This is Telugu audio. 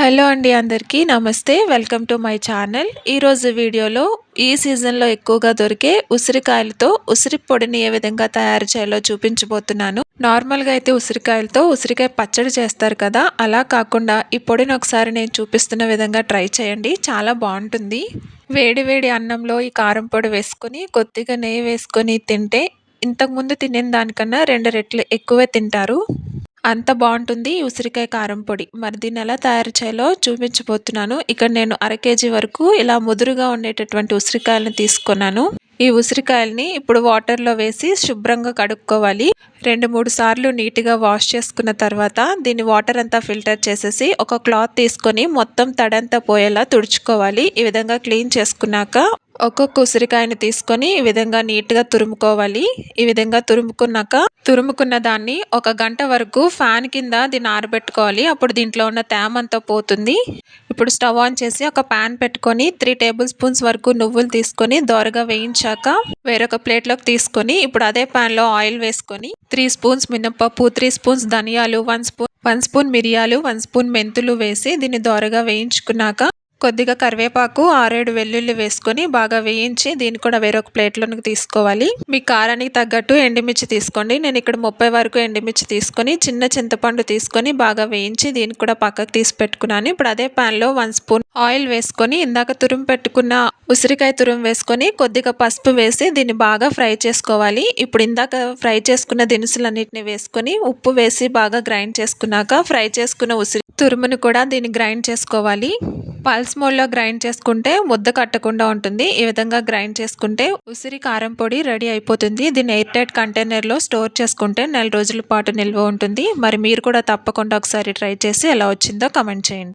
హలో అండి అందరికీ నమస్తే వెల్కమ్ టు మై ఛానల్. ఈరోజు వీడియోలో ఈ సీజన్లో ఎక్కువగా దొరికే ఉసిరికాయలతో ఉసిరి పొడిని ఏ విధంగా తయారు చేయాలో చూపించబోతున్నాను. నార్మల్గా అయితే ఉసిరికాయలతో ఉసిరికాయ పచ్చడి చేస్తారు కదా అలా కాకుండా ఈ పొడిని ఒకసారి నేను చూపిస్తున్న విధంగా ట్రై చేయండి చాలా బాగుంటుంది. వేడి వేడి అన్నంలో ఈ కారం పొడి వేసుకొని కొద్దిగా నెయ్యి వేసుకొని తింటే ఇంతకుముందు తినే దానికన్నా రెండు రెట్లు ఎక్కువే తింటారు. అంత బాగుంటుంది ఉసిరికాయ కారం పొడి. మరి దీన్ని ఎలా తయారు చేయాలో చూపించబోతున్నాను. ఇక్కడ నేను అర కేజీ వరకు ఇలా ముదురుగా ఉండేటటువంటి ఉసిరికాయలను తీసుకున్నాను. ఈ ఉసిరికాయల్ని ఇప్పుడు వాటర్లో వేసి శుభ్రంగా కడుక్కోవాలి. రెండు మూడు సార్లు నీట్గా వాష్ చేసుకున్న తర్వాత దీన్ని వాటర్ అంతా ఫిల్టర్ చేసేసి ఒక క్లాత్ తీసుకొని మొత్తం తడంతా పోయేలా తుడుచుకోవాలి. ఈ విధంగా క్లీన్ చేసుకున్నాక ఒక్కొక్క ఉసిరికాయను తీసుకొని ఈ విధంగా నీట్గా తురుముకోవాలి. ఈ విధంగా తురుముకున్నాక తురుముకున్న దాన్ని ఒక గంట వరకు ఫ్యాన్ కింద దీన్ని ఆరబెట్టుకోవాలి. అప్పుడు దీంట్లో ఉన్న తేమ అంతా పోతుంది. ఇప్పుడు స్టవ్ ఆన్ చేసి ఒక ప్యాన్ పెట్టుకొని త్రీ టేబుల్ స్పూన్స్ వరకు నువ్వులు తీసుకొని దోరగా వేయించాక వేరొక ప్లేట్లోకి తీసుకొని ఇప్పుడు అదే ప్యాన్లో ఆయిల్ వేసుకొని త్రీ స్పూన్స్ మినప్పప్పు త్రీ స్పూన్స్ ధనియాలు వన్ స్పూన్ వన్ స్పూన్ మిరియాలు వన్ స్పూన్ మెంతులు వేసి దీన్ని దోరగా వేయించుకున్నాక కొద్దిగా కరివేపాకు ఆరేడు వెల్లుల్లి వేసుకొని బాగా వేయించి దీన్ని కూడా వేరొక ప్లేట్లోకి తీసుకోవాలి. మీ కారానికి తగ్గట్టు ఎండిమిర్చి తీసుకోండి. నేను ఇక్కడ ముప్పై వరకు ఎండిమిర్చి తీసుకొని చిన్న చింతపండు తీసుకొని బాగా వేయించి దీన్ని కూడా పక్కకు తీసి పెట్టుకున్నాను. ఇప్పుడు అదే ప్యాన్లో వన్ స్పూన్ ఆయిల్ వేసుకొని ఇందాక తురుము పెట్టుకున్న ఉసిరికాయ తురుము వేసుకొని కొద్దిగా పసుపు వేసి దీన్ని బాగా ఫ్రై చేసుకోవాలి. ఇప్పుడు ఇందాక ఫ్రై చేసుకున్న దినుసులన్నింటినీ వేసుకొని ఉప్పు వేసి బాగా గ్రైండ్ చేసుకున్నాక ఫ్రై చేసుకున్న ఉసిరి తురుమును కూడా దీన్ని గ్రైండ్ చేసుకోవాలి. పల్స్ మోడ్లో గ్రైండ్ చేసుకుంటే ముద్ద కట్టకుండా ఉంటుంది. ఈ విధంగా గ్రైండ్ చేసుకుంటే ఉసిరి కారం పొడి రెడీ అయిపోతుంది. దీన్ని ఎయిర్ టైట్ కంటైనర్లో స్టోర్ చేసుకుంటే నెల రోజుల పాటు నిల్వ ఉంటుంది. మరి మీరు కూడా తప్పకుండా ఒకసారి ట్రై చేసి ఎలా వచ్చిందో కమెంట్ చేయండి.